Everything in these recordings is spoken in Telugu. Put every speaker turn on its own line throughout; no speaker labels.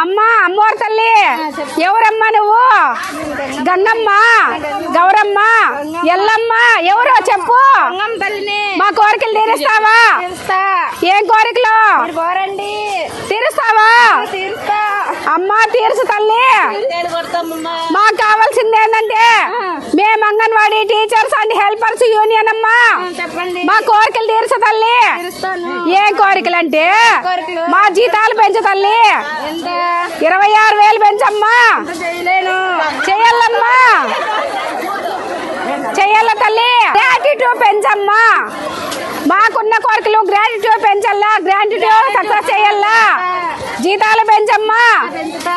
అమ్మా అమ్మోరు తల్లి ఎవరమ్మా నువ్వు? గంగమ్మ గౌరమ్మ ఎల్లమ్మ ఎవరో చెప్పు. మా కోరికలు తీరుస్తావా?
తీరుస్తా.
ఏం కోరికలు? తీరుస్తావా?
తీరుస్తా.
అమ్మా తీర్చు తల్లి. మాకు కావాల్సింది ఏంటంటే మేము అంగన్వాడీ టీచర్స్ హెల్పర్స్ యూనియన్ అమ్మా. మా కోరికలు తీర్చు తల్లి. ఏం కోరికలు? అంటే? మా జీతాలు పెంచు తల్లి. ఇరవై ఆరు వేలు పెంచమ్మా. చెయ్యాలమ్మా చెయ్యాల తల్లి. గ్రాటిట్యూడ్ పెంచమ్మా. మాకున్న కోరికలు గ్రాటిట్యూడ్ పెంచల్లా. గ్రాటిట్యూడ్ సక్సెస్ చేయాలా జీతాలు పెంచమ్మా.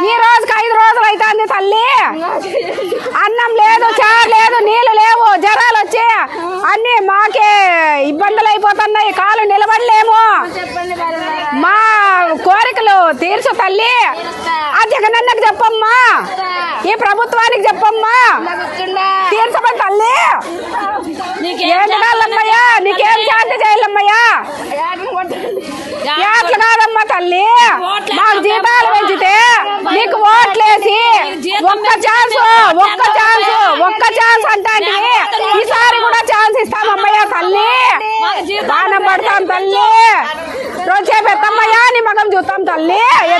ఈ రోజుకి ఐదు రోజులు అవుతుంది తల్లి. అన్ని మాకే ఇబ్బందులు అయిపోతున్నాయి కాలు నిలబడలేము. మా కోరికలు తీర్చు తల్లి. ఆ జగనన్నకు చెప్పమ్మా. ఈ ప్రభుత్వానికి చెప్పమ్మా.
ఇలా
తీర్చమని తల్లి. ఏం నీకేం శాంతి చేయాలమ్మయ్యా? ఎట్లా కాదమ్మా తల్లి. మాకు జీతాలు పెంచితే నీకు ఓట్లేసి ఒక్క ఒక్క ఛాన్స్ ఒక్క समझौता ले ये